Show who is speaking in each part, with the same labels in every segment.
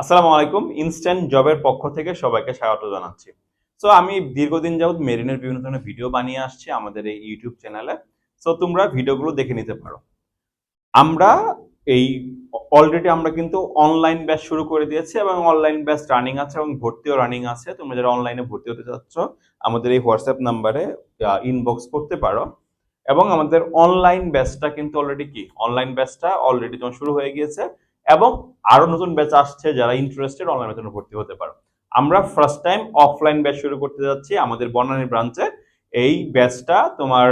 Speaker 1: আসসালামু আলাইকুম ইনস্ট্যান্ট জবের পক্ষ থেকে সবাইকে স্বাগত জানাচ্ছি। সো আমি দীর্ঘদিন যাবত মেরিনের বিভিন্ন ধরনের ভিডিও বানিয়ে আসছি আমাদের এই ইউটিউব চ্যানেলে সো তোমরা ভিডিওগুলো দেখে নিতে পারো। আমরা এই অলরেডি আমরা কিন্তু অনলাইন ব্যাচ শুরু করে দিয়েছি এবং অনলাইন ব্যাচ রানিং আছে এবং ভর্তিও রানিং আছে। তোমরা যারা অনলাইনে ভর্তি হতে চাচ্ছ, আমাদের এই হোয়াটসঅ্যাপ নাম্বারে ইনবক্স করতে পারো। এবং আমাদের অনলাইন ব্যাচটা কিন্তু অলরেডি কি? অনলাইন ব্যাচটা অলরেডি তোমার শুরু হয়ে গিয়েছে। এবং আরও নতুন ব্যাচ আসছে যারা ইন্টারেস্টেড অনলাইন ব্যাচে ভর্তি হতে পারো। আমরা ফার্স্ট টাইম অফলাইন ব্যাচ শুরু করতে যাচ্ছি আমাদের বনানী ব্রাঞ্চে এই ব্যাচটা তোমার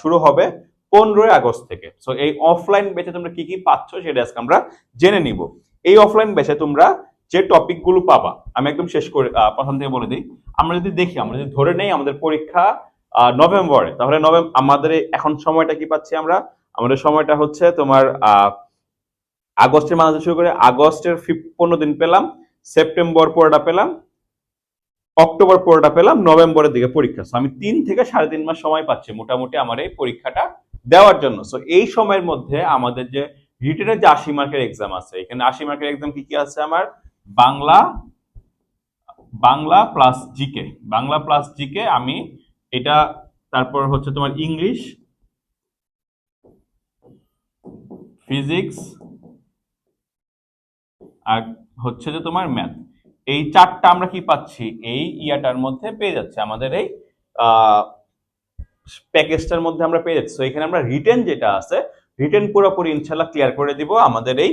Speaker 1: শুরু হবে পনেরোই আগস্ট থেকে। সো এই অফলাইন ব্যাচে তোমরা কি কি পাচ্ছ সেটা আজকে আমরা জেনে নিব। এই অফলাইন ব্যাচে তোমরা যে টপিকগুলো পাবা আমি একদম শেষ করে প্রথম থেকে বলে দিই। আমরা যদি দেখি আমরা যদি ধরে নেই আমাদের পরীক্ষা নভেম্বরে তাহলে নভেম্বর আমাদের এখন সময়টা কি পাচ্ছি আমরা? আমাদের সময়টা হচ্ছে তোমার আহ, আগস্টের মাঝে শুরু করে আগস্টের পনেরো দিন পেলাম, সেপ্টেম্বর পনেরোটা পেলাম, অক্টোবর পনেরোটা পেলাম, নভেম্বরের দিকে পরীক্ষা। আমি তিন থেকে সাড়ে তিন মাস সময় পাচ্ছি মোটামুটি আমার এই পরীক্ষাটা দেওয়ার জন্য। সো এই সময়ের মধ্যে আমাদের যে রিটেনের যে আশি মার্কের এক্সাম আছে, এখানে আশি মার্কের এক্সাম কি কি আছে আমার? Bangla Bangla plus GK Bangla plus GK আমি এটা, তারপর হচ্ছে তোমার ইংলিশ ফিজিক্স আর হচ্ছে যে তোমার ম্যাথ এই চারটা আমরা কি পাচ্ছি? এই ইয়াটার মধ্যে পেয়ে যাচ্ছে। আমাদের এই প্যাকেজটার মধ্যে আমরা পেয়ে যাচ্ছি। এখানে আমরা রিটেন যেটা আছে রিটেন পুরোপুরি ইনশাল্লাহ ক্লিয়ার করে দিব আমাদের এই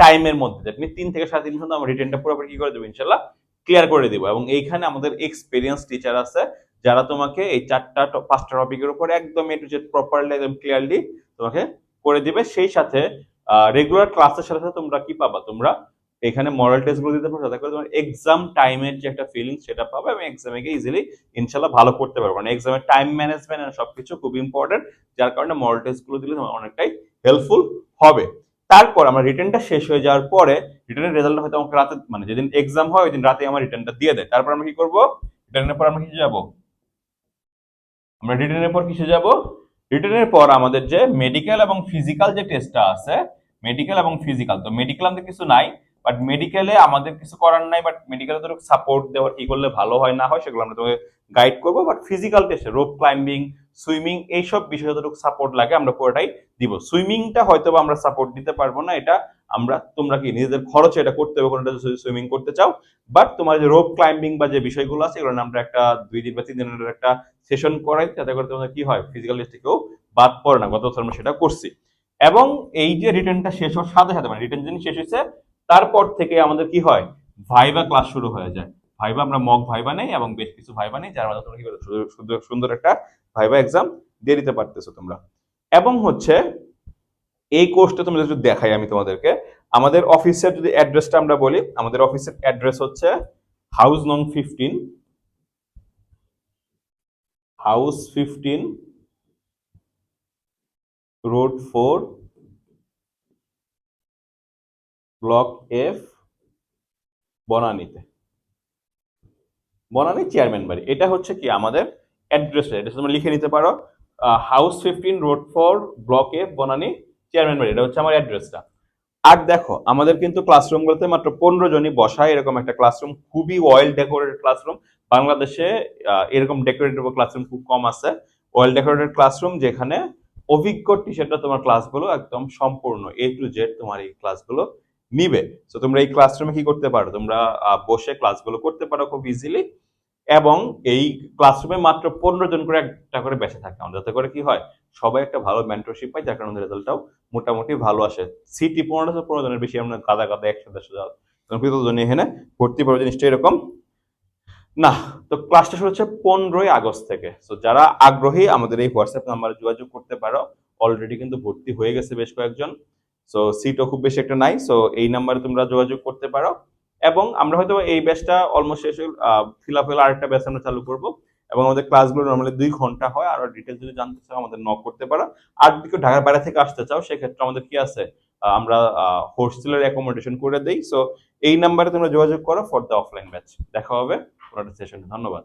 Speaker 1: টাইমের মধ্যে। তিন থেকে সাড়ে তিন ঘণ্টা আমরা রিটেনটা পুরোপুরি কি করে দেবো? ইনশাল্লাহ ক্লিয়ার করে দিব। এবং এইখানে আমাদের এক্সপিরিয়েন্স টিচার আছে, যারা তোমাকে এই চারটা পাঁচটা টপিকের উপর একদম এ টু জেড প্রপারলি একদম ক্লিয়ারলি তোমাকে করে দিবে। সেই সাথে রেগুলার ক্লাসের সাথে সাথে তোমরা কি পাবা? তোমরা এখানে মডেল টেস্টগুলো দিতে পারো করে তোমার এক্সাম টাইমের যে একটা ফিলিংস সেটা পাবে এবং এক্সামে গিয়ে ইজিলি ইনশাল্লাহ ভালো করতে পারব। মানে এক্সামের টাইম ম্যানেজমেন্ট সবকিছু খুব ইম্পর্টেন্ট যার কারণে মডেল টেস্টগুলো দিলে তোমার অনেকটাই হেল্পফুল হবে। তারপর আমার রিটার্নটা শেষ হয়ে যাওয়ার পরে রিটার্নের রেজাল্ট হয়তো আমাকে রাতে মানে যেদিন এক্সাম হয় ওই দিন রাতে আমার রিটার্নটা দিয়ে দেয়। তারপর আমরা কি করব? রিটার্নের পর আমরা কিসে যাব? আমরা রিটার্নের পর কিসে যাব? রিটার্নের পর আমাদের যে মেডিকেল এবং ফিজিক্যাল যে টেস্টটা আছে মেডিকেল এবং ফিজিক্যাল তো মেডিকেল আমাদের কিছু নাই বাট মেডিকেলে আমাদের কিছু করার নাই বাট মেডিকেলে তো সাপোর্ট দেওয়ার কি করলে ভালো হয়, না হয় সেগুলো আমরা তোমাকে গাইড করব বাট ফিজিক্যাল টেস্টে রোপ ক্লাইম্বিং সুইমিং এইসব বিষয়ে যতটুকু সাপোর্ট লাগে, আমরা পুরোটাই দিব। সুইমিংটা হয়তো আমরা সাপোর্ট দিতে পারব না, এটা আমরা, তোমরা কি নিজেদের খরচে এটা করতে হবে কোনোটা সুইমিং করতে চাও। বাট তোমার যে রোপ ক্লাইম্বিং বা যে বিষয়গুলো আছে, এগুলো আমরা একটা দুই দিন বা তিন দিনের একটা সেশন করাই, যাতে করে তোমাদের কি হয় ফিজিক্যাল টেস্ট থেকেও বাদ পড়ে না, গত বছর আমরা সেটা করছি। এবং এই যে রিটার্নটা শেষ হওয়ার সাথে সাথে মানে রিটার্ন যিনি শেষ হয়েছে, তারপর থেকে আমাদের কি হয়? ভাইবা ক্লাস শুরু হয়ে যায়। ভাইবা আমরা মক ভাইবা নেই এবং বেশ কিছু ভাইবা নেই, যার মাধ্যমে তোমরা কি করো সুন্দর- একটা ভাইবা এক্সাম দিয়ে দিতে পারতেছো তোমরা। এবং হচ্ছে, এই কোর্সটা তোমরা যদি দেখাই আমি তোমাদেরকে। আমাদের অফিসের যদি অ্যাড্রেসটা আমরা বলি, আমাদের অফিসের অ্যাড্রেস হচ্ছে হাউস নং fifteen house fifteen road four block F বনানীতে। Banani chairman বাড়ি। এটা হচ্ছে কি আমাদের অ্যাড্রেস এটা তোমরা লিখে নিতে পারো। House fifteen road four block F Banani chairman বাড়ি। এটা হচ্ছে আমার অ্যাড্রেসটা। আর দেখো, আমাদের কিন্তু ক্লাসরুমগুলোতে মাত্র পনেরো জনই বসায় এরকম একটা ক্লাসরুম, খুবই ওয়েল ডেকোরেটেড ক্লাসরুম। বাংলাদেশে এরকম ডেকোরেটেড ক্লাসরুম খুব কম আছে। ওয়েল ডেকোরেটেড ক্লাসরুম যেখানে অভিজ্ঞ টিচারটা তোমার ক্লাসগুলো একদম সম্পূর্ণ এ টু জেড তোমার এই ক্লাসগুলো নিবে। তো তোমরা এই ক্লাসরুমে কি করতে পারো? তোমরা বসে ক্লাসগুলো করতে পারো খুব ইজিলি এবং এই ক্লাসরুমে মাত্র পনেরো জন করে একটা করে বেঁচে থাকে। আমাদের যাতে করে কি হয়? সবাই একটা ভালো মেন্টরশিপ পায়, যার কারণে রেজাল্টটাও মোটামুটি ভালো আসে। সিটি পনেরো পনেরো জনের বেশি, আমরা গাদা গাদা একসাথে যাও জন। এখানে ভর্তি পড়বে জিনিসটা এরকম? না, তো ক্লাসটা শুরু হচ্ছে পনেরোই আগস্ট থেকে। তো যারা আগ্রহী, আমাদের এই হোয়াটসঅ্যাপ নাম্বারে যোগাযোগ করতে পারো। অলরেডি কিন্তু ভর্তি হয়ে গেছে বেশ কয়েকজন। সো সিটও খুব বেশি একটা নাই। সো এই নাম্বারে তোমরা যোগাযোগ করতে পারো। এবং আমরা হয়তো এই ব্যাচটা অলমোস্ট শেষ ফিল আপ হলে আরেকটা ব্যাচ আমরা চালু করব। এবং আমাদের ক্লাসগুলো নর্মালি দুই ঘণ্টা হয়। আর ডিটেলস যদি জানতে চাও, আমাদের নক করতে পারো। আর যদি কেউ ঢাকার বাইরে থেকে আসতে চাও, সেক্ষেত্রে আমাদের কি আছে? আমরা হোস্টেলের অ্যাকোমোডেশন করে দেই। সো এই নাম্বারে তোমরা যোগাযোগ করো ফর দ্য অফলাইন ব্যাচ দেখা হবে। কোনো একটা ধন্যবাদ।